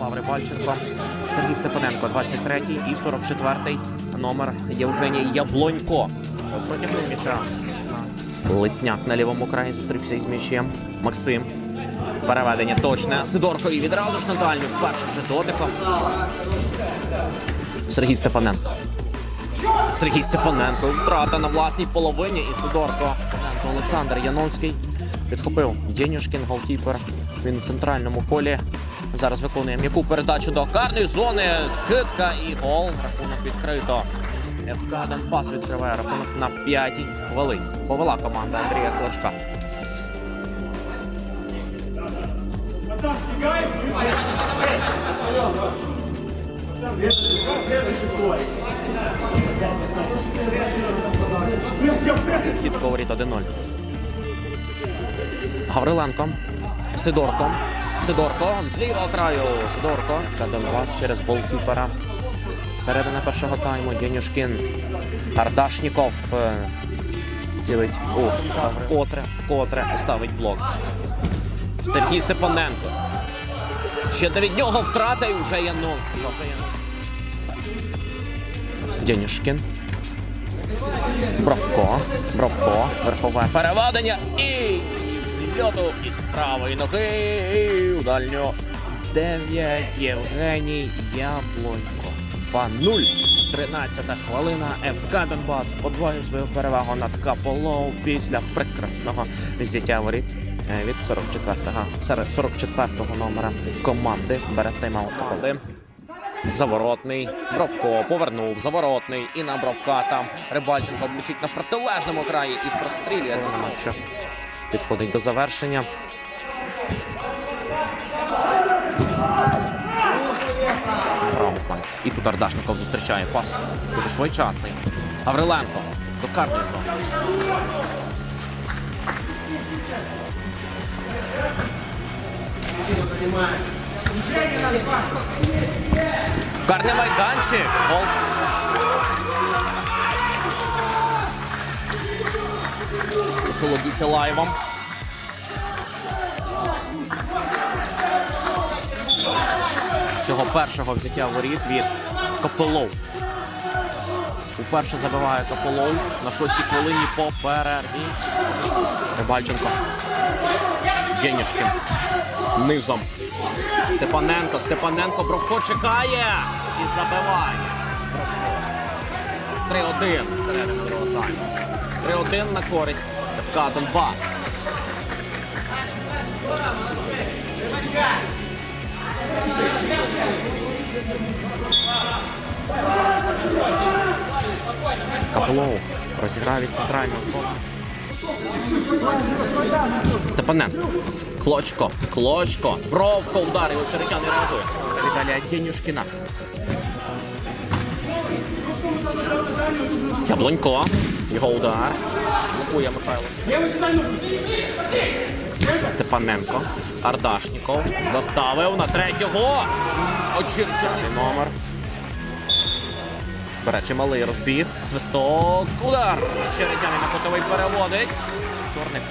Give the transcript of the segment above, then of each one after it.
Ярослав Рибальченко, Сергій Степаненко, 23-й і 44-й номер Євгеній Яблонько. Протягнув м'яча. Лисняк на лівому краї зустрівся із м'ячем. Максим. Переведення точне. Сидорко і відразу ж на дальню. Першим вже дотиком. Сергій Степаненко. Сергій Степаненко. Втрата на власній половині. І Сидорко. Олександр Яновський підхопив Дєнюшкін, голкіпер. Він у центральному полі. Зараз виконує м'яку передачу до карної зони. Скидка і гол. Рахунок відкрито. ФК Донбас відкриває рахунок на п'ятій хвилині. Повела команда Андрія Клочка. Сітко воріт 1-0. Гавриленко. Сидорко. Сидорко. З лівого краю. Сидорко. Та Донбас через голкіпера. Середина першого тайму. Дєнюшкін. Ардашніков. е, Цілить. О, вкотре, вкотре ставить блок. Сергій Степаненко. Ще до від нього втрата і вже Яновський. Дєнюшкін. Бровко. Бровко. Верхове переведення. І з льоту із правої ноги. У дальню. 9. Євгеній Яблонько. 2-0. 13 хвилина. ФК Донбас подвоює свою перевагу над Каполоу після прекрасного взяття воріт е, від 44-го серед 44-го номера команди. Бере тайм-аут. Заворотний. Бровко повернув. Заворотний. І на Бровка там Рибальченко влучить на протилежному краї і прострілює. Підходить до завершення. І тут Ардашников зустрічає пас. Дуже своєчасний. Гавриленко. До карної зони. Карний майданчик. Гол. Солодіться лайвом. Цього першого взяття воріт від Копилов. Уперше забиває Копилов на шостій хвилині по перерві. Рибальченко. Денішкін. Низом. Степаненко. Степаненко Бровко чекає і забиває. 3-1 середини другого тайму. 3-1 на користь ФК Донбас. Каплоу розіграв із центрального. Степаненко. Клочко. Клочко. Бровко ударив. Очеретян не реагує. Віталія Денюшкіна. Яблонько. Його удар. Блокує Михайло. Степаненко. Ардашніков. Доставив на третього. Очерчаний номер. Бере чималий розбіг. Свисток. Удар. Черетянин на фотовий переводить. Чорник.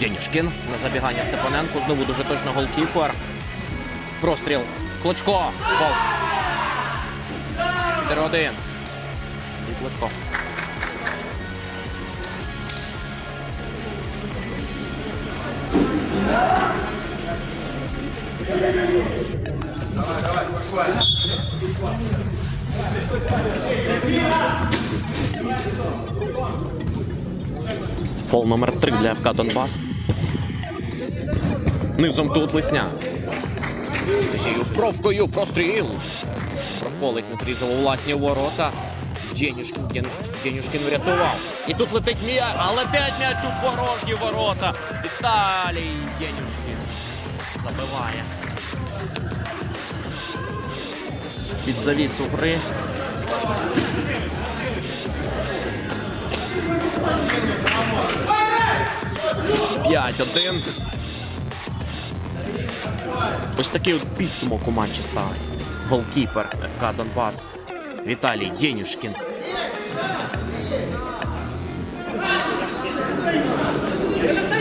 Денюшкін на забігання Степаненко. Знову дуже точно голкіпер. Простріл. Клочко. Гол. 4-1. І Клочко. Фол номер 3 для ФК Донбас. Низом тут Лисня. Бровкою простріл. Прополик не зрізав у власні ворота. Денюшкін, Денюшкін, Денюшкін врятував. І тут летить м'яч, але п'ять м'яч у порожні ворота. Віталій Денюшкін забиває. Під завісу гри. П'ять один. Ось такий от підсумок у матчі став. Голкіпер ФК Донбас Віталій Денюшкін. Перестань